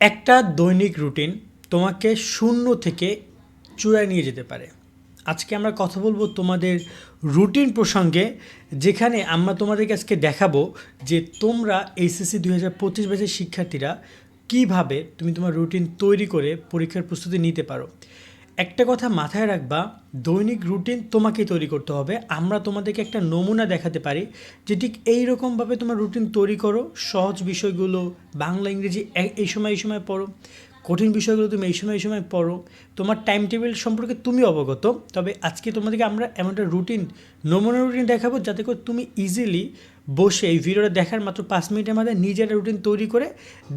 একটা দৈনিক রুটিন তোমাকে শূন্য থেকে চূড়ায় নিয়ে যেতে পারে। আজকে আমরা কথা বলব তোমাদের রুটিন প্রসঙ্গে, যেখানে আমরা তোমাদেরকে আজকে দেখাবো যে তোমরা এইচএসসি দুই হাজার পঁচিশ ব্যাচের শিক্ষার্থীরা কীভাবে তুমি তোমার রুটিন তৈরি করে পরীক্ষার প্রস্তুতি নিতে পারো। একটা কথা মাথায় রাখবা, দৈনিক রুটিন তোমাকেই তৈরি করতে হবে। আমরা তোমাদেরকে একটা নমুনা দেখাতে পারি যে ঠিক এইরকমভাবে তোমার রুটিন তৈরি করো। সহজ বিষয়গুলো, বাংলা, ইংরেজি এই সময় এই সময় পড়ো। কঠিন বিষয়গুলো তুমি এই সময় এই সময় পড়ো। তোমার টাইম টেবিল সম্পর্কে তুমি অবগত। তবে আজকে তোমাদেরকে আমরা এমন একটা রুটিন, নমুনা রুটিন দেখাবো যাতে করে তুমি ইজিলি বসে এই ভিডিওটা দেখার মাত্র পাঁচ মিনিটের মধ্যে নিজের রুটিন তৈরি করে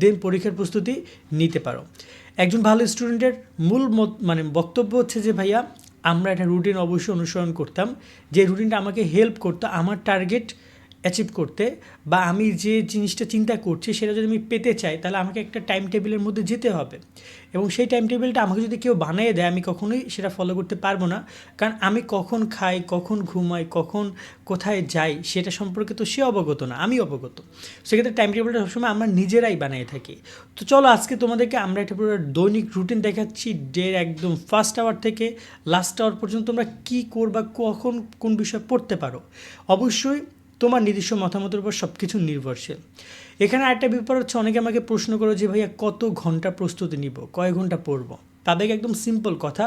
দেন পরীক্ষার প্রস্তুতি নিতে পারো। একজন ভালো স্টুডেন্টের মূল মানে বক্তব্য হচ্ছে যে, ভাইয়া, আমরা একটা রুটিন অবশ্যই অনুসরণ করতাম। যে রুটিনটা আমাকে হেল্প করতো, আমার টার্গেট অ্যাচিভ করতে বা আমি যে জিনিসটা চিন্তা করছি সেটা যদি আমি পেতে চাই, তাহলে আমাকে একটা টাইম টেবিলের মধ্যে যেতে হবে। এবং সেই টাইম টেবিলটা আমাকে যদি কেউ বানিয়ে দেয়, আমি কখনোই সেটা ফলো করতে পারব না। কারণ আমি কখন খাই, কখন ঘুমাই, কখন কোথায় যাই, সেটা সম্পর্কে তো সে অবগত না, আমি অবগত। সেক্ষেত্রে টাইম টেবিলটা সবসময় আমরা নিজেরাই বানিয়ে থাকি। তো চলো আজকে তোমাদেরকে আমরা একটা পুরো দৈনিক রুটিন দেখাচ্ছি ডের একদম ফার্স্ট আওয়ার থেকে লাস্ট আওয়ার পর্যন্ত তোমরা কী করবা, কখন কোন বিষয় পড়তে পারো। অবশ্যই তোমার নিজস্ব মতামতের উপর সব কিছু নির্ভরশীল। এখানে আরেকটা ব্যাপার হচ্ছে, অনেকে আমাকে প্রশ্ন করো যে, ভাইয়া, কত ঘণ্টা প্রস্তুতি নিব? কয় ঘণ্টা পড়ব? তাদেরকে একদম সিম্পল কথা,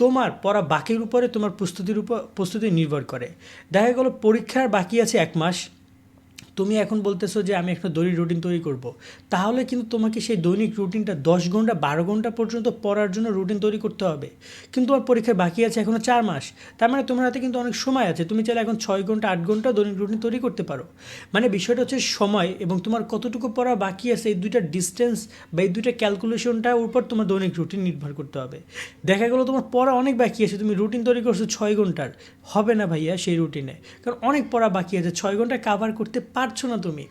তোমার পড়া বাকির উপরে তোমার প্রস্তুতির উপর, প্রস্তুতি নির্ভর করে। দেখা গেলো পরীক্ষার বাকি আছে এক মাস তুমি এখন বলতেছো যে আমি একটা দৈনিক রুটিন তৈরি করব। তাহলে কিন্তু তোমাকে সেই দৈনিক রুটিনটা দশ ঘণ্টা, বারো ঘণ্টা পর্যন্ত পড়ার জন্য রুটিন তৈরি করতে হবে। কিন্তু তোমার পরীক্ষার বাকি আছে এখনও চার মাস। তার মানে তোমার হাতে কিন্তু অনেক সময় আছে। তুমি চাইলে এখন ছয় ঘণ্টা, আট ঘণ্টা দৈনিক রুটিন তৈরি করতে পারো। মানে বিষয়টা হচ্ছে সময় এবং তোমার কতটুকু পড়া বাকি আছে, এই দুইটা ডিস্টেন্স বা এই দুইটা ক্যালকুলেশনটার উপর তোমার দৈনিক রুটিন নির্ভর করতে হবে। দেখা গেলো তোমার পড়া অনেক বাকি আছে, তুমি রুটিন তৈরি করছ ছয় ঘণ্টার। হবে না ভাইয়া সেই রুটিনে কারণ অনেক পড়া বাকি আছে, ছয় ঘণ্টা কাভার করতে পারছ না তুমি?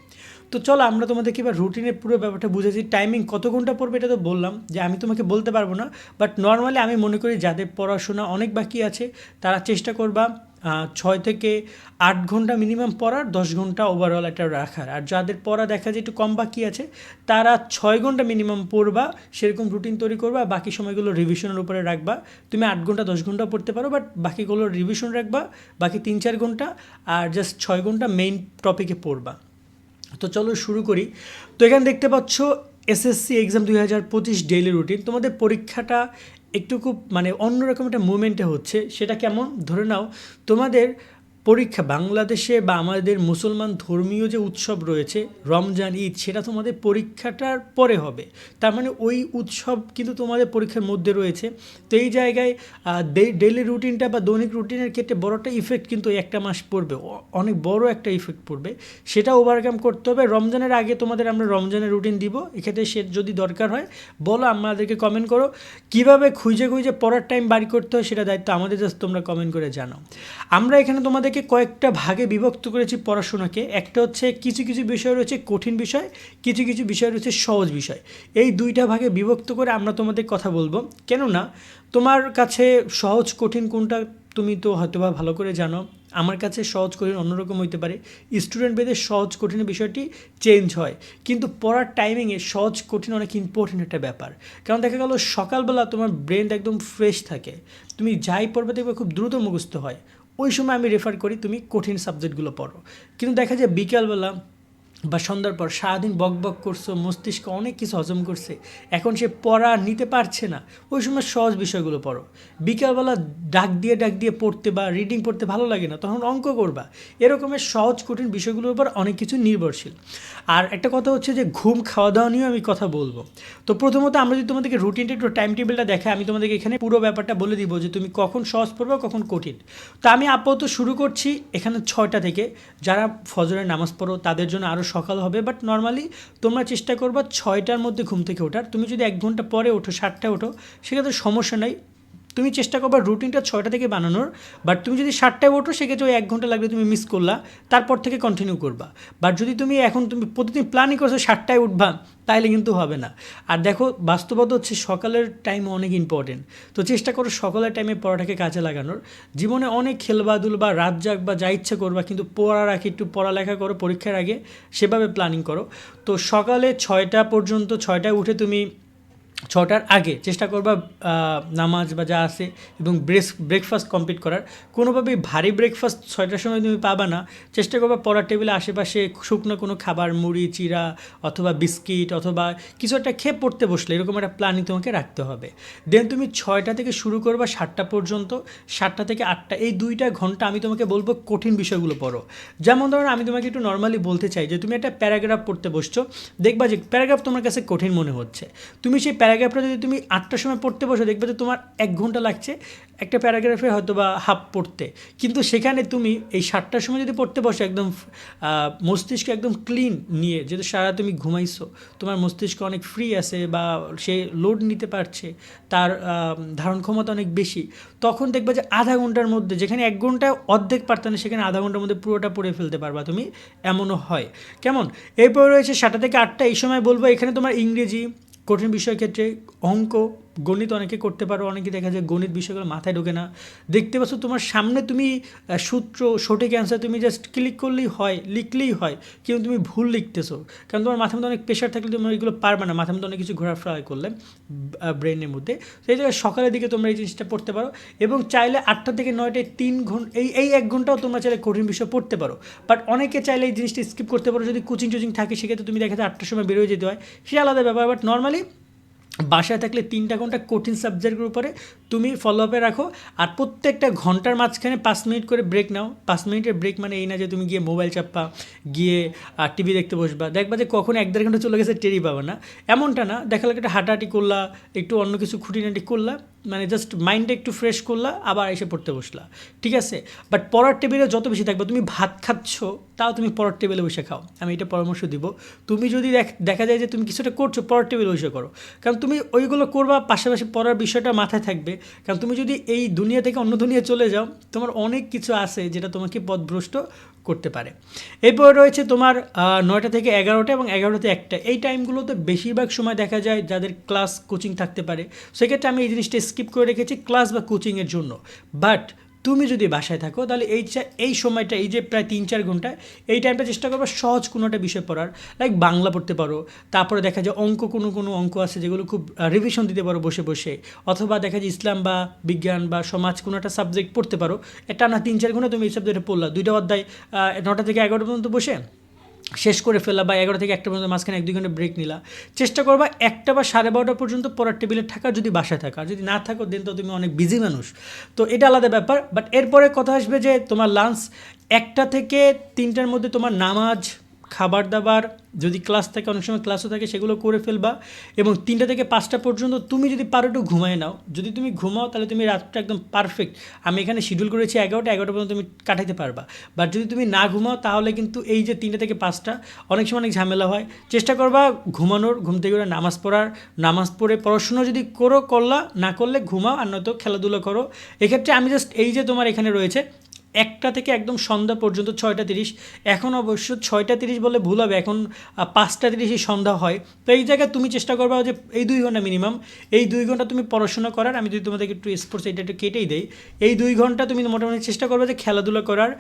তো চলো, আমরা তোমাদেরকে এবার রুটিনের পুরো ব্যাপারটা বুঝেছি টাইমিং কত ঘণ্টা পড়বে এটা তো বললাম যে আমি তোমাকে বলতে পারব না বাট নর্মালি আমি মনে করি যাদের পড়াশোনা অনেক বাকি আছে, তারা চেষ্টা করবা ছয় থেকে আট ঘণ্টা মিনিমাম পড়ার, দশ ঘণ্টা ওভারঅল একটা রাখার। আর যাদের পড়া দেখা যায় একটু কম বাকি আছে, তারা ছয় ঘণ্টা মিনিমাম পড়বা, সেরকম রুটিন তৈরি করবা, বাকি সময়গুলো রিভিশনের উপরে রাখবা। তুমি আট ঘণ্টা, দশ ঘণ্টা পড়তে পারো বাট বাকিগুলো রিভিশন রাখবা, বাকি তিন চার ঘণ্টা, আর জাস্ট ছয় ঘণ্টা মেইন টপিকে পড়বা। তো চলো শুরু করি। তো এখানে দেখতে পাচ্ছ এসএসসি এক্সাম দুই হাজার পঁচিশ ডেইলি রুটিন তোমাদের পরীক্ষাটা একটু খুব মানে অন্যরকম একটা মুভমেন্টে হচ্ছে সেটা কেমন? ধরে নাও তোমাদের পরীক্ষা, বাংলাদেশে বা আমাদের মুসলমান ধর্মীয় যে উৎসব রয়েছে, রমজান, ঈদ, সেটা তোমাদের পরীক্ষাটার পরে হবে। তার মানে ওই উৎসব কিন্তু তোমাদের পরীক্ষার মধ্যে রয়েছে। তো এই জায়গায় ডেইলি রুটিনটা বা দৈনিক রুটিনের ক্ষেত্রে বড় একটা ইফেক্ট কিন্তু একটা মাস পড়বে। অনেক বড় একটা ইফেক্ট পড়বে। সেটা ওভারকাম করতে হবে। রমজানের আগে তোমাদের আমরা রমজানের রুটিন দিব। এক্ষেত্রে সে যদি দরকার হয়, বলো, আমাদেরকে কমেন্ট করো। কীভাবে খুঁজে খুঁজে পড়ার টাইম বাড়ি করতে হয় সেটা দায়িত্ব আমাদের, জাস্ট তোমরা কমেন্ট করে জানাও। আমরা এখানে তোমাদেরকে কয়েকটা ভাগে বিভক্ত করেছি পড়াশোনাকে। একটা হচ্ছে কিছু কিছু বিষয় রয়েছে কঠিন বিষয়, কিছু কিছু বিষয় রয়েছে সহজ বিষয়। এই দুইটা ভাগে বিভক্ত করে আমরা তোমাদের কথা বলব। কেননা, তোমার কাছে সহজ কঠিন কোনটা তুমি তো হয়তোবা ভালো করে জানো। আমার কাছে সহজ কঠিন অন্যরকম হইতে পারে। স্টুডেন্ট বেদে সহজ কঠিন বিষয়টি চেঞ্জ হয়। কিন্তু পড়ার টাইমিংয়ে সহজ কঠিন অনেক ইম্পর্টেন্ট একটা ব্যাপার। কারণ দেখা গেল সকালবেলা তোমার ব্রেন একদম ফ্রেশ থাকে। তুমি যাই পড়বে দেখবে খুব দ্রুত মুখস্থ হয়। ওই সময় আমি রেফার করি তুমি কঠিন সাবজেক্টগুলো পড়ো। কিন্তু দেখা যায় বিকালবেলা বা সন্ধ্যার পর সারাদিন বক বক করছ, মস্তিষ্ক অনেক কিছু হজম করছে, এখন সে পড়া নিতে পারছে না। ওই সময় সহজ বিষয়গুলো পড়ো। বিকালবেলা ডাক দিয়ে ডাক দিয়ে পড়তে বা রিডিং পড়তে ভালো লাগে না, তখন অঙ্ক করবা। এরকমের সহজ কঠিন বিষয়গুলোর উপর অনেক কিছু নির্ভরশীল। আর একটা কথা হচ্ছে যে, ঘুম খাওয়া দাওয়া নিয়েও আমি কথা বলব। তো প্রথমত আমরা যদি তোমাদেরকে রুটিনটা একটু টাইম টেবিলটা দেখাই, আমি তোমাদেরকে এখানে পুরো ব্যাপারটা বলে দিব যে, তুমি কখন সহজ পড়বে, কখন কঠিন। তো আমি আপাতত শুরু করছি এখানে ছয়টা থেকে। যারা ফজরের নামাজ পড়ো, তাদের জন্য আরও সকাল হবে বাট নর্মালি তোমরা চেষ্টা করবা ছয়টার মধ্যে ঘুম থেকে ওঠার। তুমি যদি এক ঘণ্টা পরে ওঠো, সাতটায় ওঠো, সেক্ষেত্রে সমস্যা নাই। তুমি চেষ্টা করবা রুটিনটা ছয়টা থেকে বানানোর বাট তুমি যদি সাতটায় ওঠো, সেক্ষেত্রে ওই এক ঘণ্টা লাগবে তুমি মিস করলা, তারপর থেকে কন্টিনিউ করবা। বাট যদি তুমি এখন তুমি প্রতিদিন প্ল্যানই করছ সাতটায় উঠবা, তাইলে কিন্তু হবে না। আর দেখো, বাস্তবতা হচ্ছে সকালের টাইম অনেক ইম্পর্টেন্ট তো চেষ্টা করো সকালের টাইমে পড়াটাকে কাজে লাগানোর। জীবনে অনেক খেলবাদুল বা রাত জাগ বা যা ইচ্ছা করবা, কিন্তু পড়ার আগে একটু পড়ালেখা করো, পরীক্ষার আগে সেভাবে প্ল্যানিং করো। তো সকালে ছয়টা পর্যন্ত, ছয়টায় উঠে তুমি ছটার আগে চেষ্টা করবা নামাজ বা যা আছে এবং ব্রেস ব্রেকফাস্ট কমপ্লিট করার। কোনোভাবেই ভারী ব্রেকফাস্ট ছয়টার সময় তুমি পাবা না। চেষ্টা করবা পড়ার টেবিলে আশেপাশে শুকনো কোনো খাবার, মুড়ি, চিরা অথবা বিস্কিট অথবা কিছু একটা খেয়ে পড়তে বসলে এরকম একটা প্ল্যানিং তোমাকে রাখতে হবে। দেন তুমি ছয়টা থেকে শুরু করবা সাতটা পর্যন্ত। সাতটা থেকে আটটা, এই দুইটা ঘণ্টা আমি তোমাকে বলব কঠিন বিষয়গুলো পড়ো। যেমন ধরো আমি তোমাকে একটু নর্মালি বলতে চাই যে তুমি একটা প্যারাগ্রাফ পড়তে বসছো, দেখবা যে প্যারাগ্রাফ তোমার কাছে কঠিন মনে হচ্ছে। তুমি সেই প্যারাগ্রাফটা যদি তুমি আটটার সময় পড়তে বসো, দেখবে যে তোমার এক ঘণ্টা লাগছে। একটা প্যারাগ্রাফে হয়তো বা হাফ পড়তে। কিন্তু সেখানে তুমি এই সাতটার সময় যদি পড়তে বসো, একদম মস্তিষ্ক একদম ক্লিন নিয়ে, যেহেতু সারা তুমি ঘুমাইছো, তোমার মস্তিষ্ক অনেক ফ্রি আছে বা সে লোড নিতে পারছে, তার ধারণ ক্ষমতা অনেক বেশি, তখন দেখবে যে আধা ঘণ্টার মধ্যে, যেখানে এক ঘণ্টা অর্ধেক পারতাম না, সেখানে আধা ঘণ্টার মধ্যে পুরোটা পড়ে ফেলতে পারবা তুমি, এমনও হয়। কেমন? এরপর রয়েছে সাতটা থেকে আটটা, এই সময় বলব, এখানে তোমার ইংরেজি কঠিন বিষয়ের ক্ষেত্রে অঙ্ক গণিত অনেকে করতে পারো, অনেকে দেখা যায় গণিত বিষয়গুলো মাথায় ঢোকে না। দেখতে পাচ্ছ তোমার সামনে তুমি সূত্র, সঠিক অ্যান্সার তুমি জাস্ট ক্লিক করলেই হয়, লিখলেই হয়, কিন্তু তুমি ভুল লিখতেছো। কারণ তোমার মাথার মধ্যে অনেক প্রেশার থাকলে তুমি এগুলো পারবে না, মাথার মধ্যে অনেক কিছু ঘোরাফেরা করলে ব্রেনের মধ্যে। সেই জায়গায় সকালের দিকে তোমরা এই জিনিসটা পড়তে পারো, এবং চাইলে আটটা থেকে নয়টায় তিন ঘণ্টা এই এই এক ঘন্টাও তোমরা চাইলে কঠিন বিষয় পড়তে পারো। বাট অনেকে চাইলে এই জিনিসটা স্কিপ করতে পারো, যদি কোচিং টোচিং থাকে, সেক্ষেত্রে তুমি দেখা যায় আটটার সময় বেরোয় যেতে হয়। সে আলাদা ব্যাপার বাট নর্মালি বাসায় থাকলে তিনটা ঘণ্টা কঠিন সাবজেক্টের উপরে তুমি ফলো আপে রাখো, আর প্রত্যেকটা ঘণ্টার মাঝখানে পাঁচ মিনিট করে ব্রেক নাও। পাঁচ মিনিটের ব্রেক মানে এই না যে তুমি গিয়ে মোবাইল চাপবা, গিয়ে আর টিভি দেখতে বসবা। দেখবা যে কখন এক দেড় ঘণ্টা চলে গেছে টেরি পাবে না। এমনটা না, দেখা লাগে একটা হাঁটাহাঁটি করলা, একটু অন্য কিছু খুঁটিনাটি করলা মানে জাস্ট মাইন্ডটা একটু ফ্রেশ করলা, আবার এসে পড়তে বসলা। ঠিক আছে? বাট পড়ার টেবিলে যত বেশি থাকবে, তুমি ভাত খাচ্ছ, তাও তুমি পড়ার টেবিলে বসে খাও। আমি এটা পরামর্শ দিব। তুমি যদি দেখ- দেখা যায় যে তুমি কিছুটা করছ, পড়ার টেবিলে বসে করো। কারণ তুমি ওইগুলো করবা, পাশাপাশি পড়ার বিষয়টা মাথায় থাকবে। কারণ তুমি যদি এই দুনিয়া থেকে অন্য দুনিয়া চলে যাও, তোমার অনেক কিছু আছে যেটা তোমাকে পথভ্রষ্ট করতে পারে। এরপর রয়েছে তোমার নয়টা থেকে এগারোটা এবং এগারোটাতে একটা। এই টাইমগুলোতে বেশিরভাগ সময় দেখা যায় যাদের ক্লাস কোচিং থাকতে পারে। সেক্ষেত্রে আমি এই জিনিসটা স্কিপ করে রেখেছি ক্লাস বা কোচিংয়ের জন্য। বাট তুমি যদি বাসায় থাকো, তাহলে এই এই সময়টা, এই যে প্রায় তিন চার ঘণ্টা, এই টাইমটা চেষ্টা করব সহজ কোনো একটা বিষয় পড়ার। লাইক বাংলা পড়তে পারো, তারপরে দেখা যায় অঙ্ক, কোনো কোনো অঙ্ক আছে যেগুলো খুব রিভিশন দিতে পারো বসে বসে। অথবা দেখা যায় ইসলাম বা বিজ্ঞান বা সমাজ কোনো একটা সাবজেক্ট পড়তে পারো। এটা না তিন চার ঘণ্টা তুমি এই সাবজেক্টে পড়লা। দুইটা অধ্যায় নটা থেকে এগারোটা পর্যন্ত বসে। শেষ করে ফেলা বা এগারো থেকে একটা পর্যন্ত মাঝখানে এক দুই ঘণ্টা ব্রেক নিলা। চেষ্টা করবা একটা বা সাড়ে বারোটা পর্যন্ত পরার টেবিলে থাকা, যদি বাসায় থাকা। যদি না থাকো দেন তো তুমি অনেক বিজি মানুষ। তো এটা আলাদা ব্যাপার বাট এরপরে কথা আসবে যে তোমার লাঞ্চ একটা থেকে তিনটার মধ্যে তোমার নামাজ খাবার দাবার যদি ক্লাস থাকে, অনেক সময় ক্লাসও থাকে, সেগুলো করে ফেলবা এবং তিনটা থেকে পাঁচটা পর্যন্ত তুমি যদি পারো একটু ঘুমায় নাও। যদি তুমি ঘুমাও, তাহলে তুমি রাতটা একদম পারফেক্ট আমি এখানে শিডিউল করেছি এগারোটা এগারোটা পর্যন্ত তুমি কাটাইতে পারবা। বাট যদি তুমি না ঘুমাও, তাহলে কিন্তু এই যে তিনটা থেকে পাঁচটা, অনেক সময় অনেক ঝামেলা হয়। চেষ্টা করবা ঘুমানোর, ঘুম থেকে নামাজ পড়ার। নামাজ পড়ে পড়াশুনো যদি করো, করলা, না করলে ঘুমাও, আর নয়তো খেলাধুলো করো। এক্ষেত্রে আমি জাস্ট এই যে তোমার এখানে রয়েছে একটা থেকে একদম সন্ধ্যা পর্যন্ত ছয়টা তিরিশ। এখন অবশ্য ছয়টা তিরিশ বলে ভুল হবে। এখন পাঁচটা তিরিশই সন্ধ্যা হয়। তো এই জায়গায় তুমি চেষ্টা করবা যে এই দুই ঘণ্টা মিনিমাম এই দুই ঘণ্টা তুমি পড়াশোনা করার। আমি যদি তোমাদেরকে একটু স্পোর্টস এটা একটু কেটেই দেই, এই দুই ঘণ্টা তুমি মোটামুটি চেষ্টা করবে যে খেলাধুলা করার,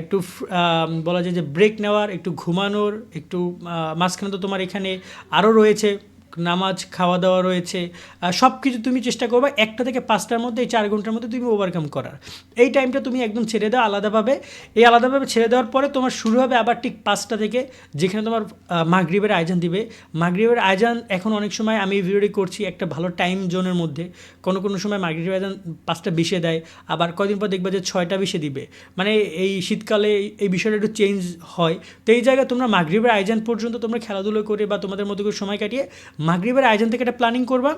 একটু বলা যায় যে ব্রেক নেওয়ার, একটু ঘুমানোর, একটু মাঝখানে তো তোমার এখানে আরও রয়েছে। নামাজ খাওয়া দাওয়া রয়েছে সব কিছু তুমি চেষ্টা করবে একটা থেকে পাঁচটার মধ্যে, এই চার ঘণ্টার মধ্যে তুমি ওভারকাম করার। এই টাইমটা তুমি একদম ছেড়ে দাও, আলাদাভাবে। এই আলাদাভাবে ছেড়ে দেওয়ার পরে তোমার শুরু হবে আবার ঠিক পাঁচটা থেকে, যেখানে তোমার মাগরিবের আয়োজন দিবে। মাগরিবের আয়োজন এখন অনেক সময় আমি ভিডিওটি করছি একটা ভালো টাইম জোনের মধ্যে। কোনো কোনো সময় মাগরিবের আয়োজন পাঁচটা বিশে দেয়, আবার কদিন পর দেখবে যে ছয়টা বিশে দিবে। মানে এই শীতকালে এই- বিষয়টা একটু চেঞ্জ হয়। তো এই জায়গায় তোমরা মাগরিবের আয়োজন পর্যন্ত তোমরা খেলাধুলো করে বা তোমাদের মতো করে সময় কাটিয়ে মাগরিবের আয়োজন থেকে একটা প্ল্যানিং করবা?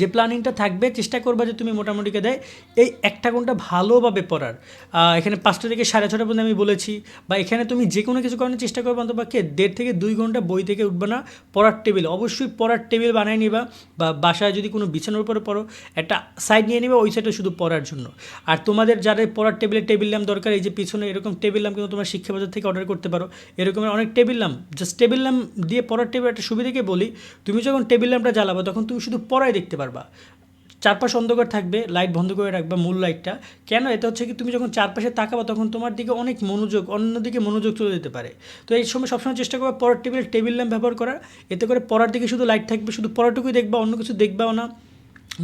যে প্ল্যানিংটা থাকবে, চেষ্টা করবা যে তুমি মোটামুটিকে দেয় এই একটা ঘণ্টা ভালোভাবে পড়ার। এখানে পাঁচটা থেকে সাড়ে ছটা পর্যন্ত আমি বলেছি, বা এখানে তুমি যে কোনো কিছু করানোর চেষ্টা করবে অন্তপক্ষে দেড় থেকে দুই ঘণ্টা বই থেকে উঠবে না, পড়ার টেবিল। অবশ্যই পড়ার টেবিল বানিয়ে নিবা, বা বাসায় যদি কোনো বিছানার উপরে পড়ো, একটা সাইড নিয়ে নিবা, ওই সাইডে শুধু পড়ার জন্য। আর তোমাদের যাদের পড়ার টেবিলে টেবিল ল্যাম্প দরকার, এই যে পিছনে এরকম টেবিল ল্যাম্প কিন্তু তোমরা শিক্ষা বাজার থেকে অর্ডার করতে পারো। এরকমের অনেক table lamp just table lamp দিয়ে পড়ার টেবিল একটা সুবিধাকে বলি, তুমি যখন টেবিল ল্যাম্পটা জ্বালাবো, তখন তুমি শুধু পড়াই দেখতে পারবা। চারপাশ অন্ধকার থাকবে লাইট বন্ধ করে রাখবা মূল লাইটটা কেন? এটা হচ্ছে কি তুমি যখন চারপাশে তাকাবা, তখন তোমার দিকে অনেক মনোযোগ, অন্যদিকে মনোযোগ চলে যেতে পারে। তো এই সময় সবসময় চেষ্টা করবা পড়ার টেবিল টেবিল ল্যাম্প ব্যবহার করার। এতে করে পড়ার দিকে শুধু লাইট থাকবে, শুধু পড়াটুকুই দেখবা, অন্য কিছু দেখবাও না।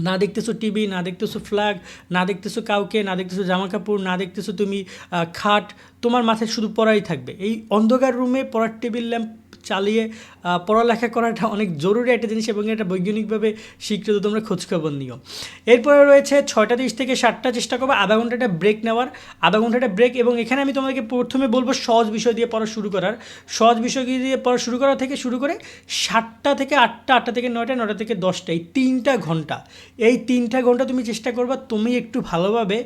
না দেখতেছো টিভি না দেখতেছো ফ্ল্যাগ না দেখতেছো কাউকে, না দেখতেছো জামা কাপড় না দেখতেছো তুমি খাট। তোমার মাথায় শুধু পড়াই থাকবে। এই অন্ধকার রুমে পড়ার টেবিল ল্যাম্প চালিয়ে পড়ালেখা করাটা অনেক জরুরি একটা জিনিস এবং এটা বৈজ্ঞানিকভাবে স্বীকৃত তোমরা খোঁজখবর নিও। এরপরে রয়েছে ছয়টা তিরিশ থেকে সাতটা চেষ্টা করব, আধা ঘন্টাটা ব্রেক নেওয়ার। আধা ঘন্টাটা ব্রেক এবং এখানে আমি তোমাদেরকে প্রথমে বলব সহজ বিষয় দিয়ে পড়া শুরু করার। সহজ বিষয় দিয়ে পড়া শুরু করা থেকে শুরু করে সাতটা থেকে আটটা আটটা থেকে নয়টা নটা থেকে দশটা, এই তিনটা ঘণ্টা। এই তিনটা ঘণ্টা তুমি চেষ্টা করবা তুমি একটু ভালোভাবে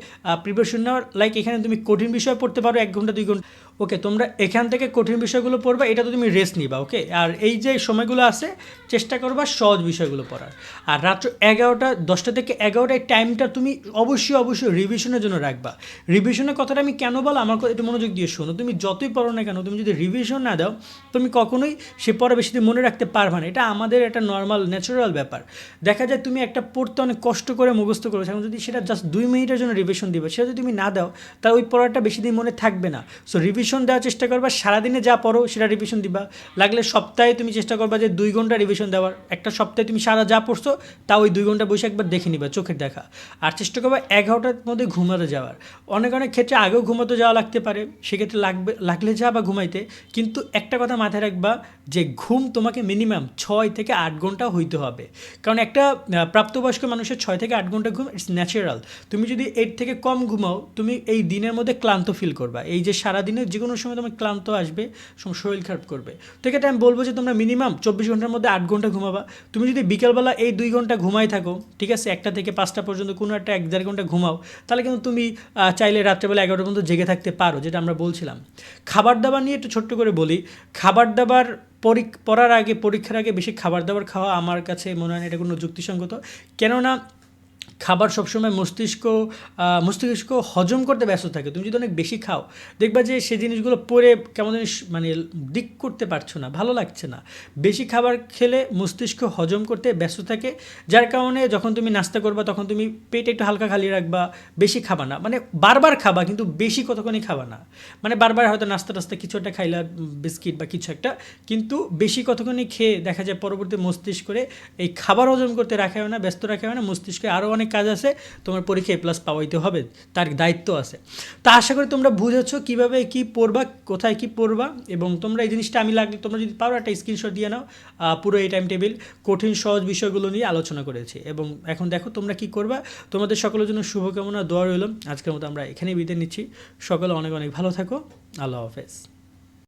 প্রিপারেশন নেওয়ার। লাইক এখানে তুমি কঠিন বিষয় পড়তে পারো এক ঘণ্টা, দুই ঘণ্টা। ওকে তোমরা এখান থেকে কঠিন বিষয়গুলো পড়বা, এটা তো তুমি রেস্ট নিবা ওকে আর এই যে সময়গুলো আছে, চেষ্টা করবা সহজ বিষয়গুলো পড়ার। আর রাত্র এগারোটা, দশটা থেকে এগারোটায় টাইমটা তুমি অবশ্যই অবশ্যই রিভিশনের জন্য রাখবা। রিভিশনের কথাটা আমি কেন বলো আমার একটু মনোযোগ দিয়ে শোনো। তুমি যতই পড়ো না কেন, তুমি যদি রিভিশন না দাও, তুমি কখনোই সে পড়া বেশি মনে রাখতে পারবে না। এটা আমাদের একটা নর্মাল ন্যাচারাল ব্যাপার। দেখা যায় তুমি একটা পড়তে অনেক কষ্ট করে মুখস্থ করেছ, এখন যদি সেটা জাস্ট দুই মিনিটের জন্য রিভিশন দিবে, সেটা যদি তুমি না দাও, তাহলে ওই পড়াটা বেশি দিন মনে থাকবে না। সো রিভিশন দেওয়ার চেষ্টা করবা, সারাদিনে যা পড়ো সেটা রিভিশন দিবা। লাগলে সপ্তাহে তুমি চেষ্টা করবা যে দুই ঘণ্টা রিভিশন দেওয়ার। একটা সপ্তাহে তুমি সারা যা পড়ছো, তা ওই দুই ঘণ্টা বসে একবার দেখে নিবা, চোখের দেখা। আর চেষ্টা করবা এগারোটার মধ্যে ঘুমাতে যাওয়ার। অনেক অনেক ক্ষেত্রে আগেও ঘুমাতে যাওয়া লাগতে পারে, সেক্ষেত্রে লাগবে, লাগলে যা বা ঘুমাইতে। কিন্তু একটা কথা মাথায় রাখবা যে ঘুম তোমাকে মিনিমাম ছয় থেকে আট ঘণ্টা হইতে হবে। কারণ একটা প্রাপ্তবয়স্ক মানুষের ছয় থেকে আট ঘণ্টা ঘুম ইটস ন্যাচারাল তুমি যদি এর থেকে কম ঘুমাও, তুমি এই দিনের মধ্যে ক্লান্ত ফিল করবা। এই যে সারাদিনের যে কোনো সময় তোমার ক্লান্ত আসবে শরীর খারাপ করবে। তো এক্ষেত্রে আমি বলব যে তোমরা মিনিমাম চব্বিশ ঘণ্টার মধ্যে আট ঘণ্টা ঘুমাবা। তুমি যদি বিকালবেলা এই দুই ঘণ্টা ঘুমাই থাকো, ঠিক আছে, একটা থেকে পাঁচটা পর্যন্ত কোনো একটা এক দেড় ঘণ্টা ঘুমাও, তাহলে কিন্তু তুমি চাইলে রাত্রেবেলা এগারোটা পর্যন্ত জেগে থাকতে পারো, যেটা আমরা বলছিলাম। খাবার দাবার নিয়ে একটু ছোট্ট করে বলি, খাবার দাবার পড়ার আগে, পরীক্ষার আগে বেশি খাবার দাবার খাওয়া আমার কাছে মনে হয় এটা কোনো যুক্তিসঙ্গত। কেননা খাবার সবসময় মস্তিষ্ক মস্তিষ্ক হজম করতে ব্যস্ত থাকে। তুমি যদি অনেক বেশি খাও, দেখবা যে সে জিনিসগুলো পরে কেমন জিনিস মানে দিক করতে পারছ না, ভালো লাগছে না। বেশি খাবার খেলে মস্তিষ্ক হজম করতে ব্যস্ত থাকে, যার কারণে যখন তুমি নাস্তা করবা, তখন তুমি পেট একটু হালকা খালি রাখবা, বেশি খাবা না। মানে বারবার খাবা, কিন্তু বেশি কতক্ষণই খাবা না। মানে বারবার হয়তো নাস্তা টাস্তা কিছু একটা খাইলা, বিস্কিট বা কিছু একটা, কিন্তু বেশি কতক্ষণই খেয়ে দেখা যায় পরবর্তী মস্তিষ্ক করে এই খাবার হজম করতে রাখা হয় না, ব্যস্ত রাখা হয় না, মস্তিষ্কে আরও অনেক কাজ আছে, তোমার পরীক্ষায় প্লাস পাওয়াইতে হবে, তার দায়িত্ব আছে। তা আশা করি তোমরা বুঝেছ কীভাবে কি পড়বা, কোথায় কি পড়বা, এবং তোমরা এই জিনিসটা আমি লাগলে তোমরা যদি পারো একটা স্ক্রিনশট দিয়ে নাও পুরো এই টাইম টেবিল কঠিন, সহজ বিষয়গুলো নিয়ে আলোচনা করেছি। এবং এখন দেখো তোমরা কি করবা, তোমাদের সকলের জন্য শুভকামনা, দোয়া রইল। আজকের মতো আমরা এখানেই বিদায় নিচ্ছি। সকলে অনেক অনেক ভালো থাকো। আল্লাহ হাফেজ।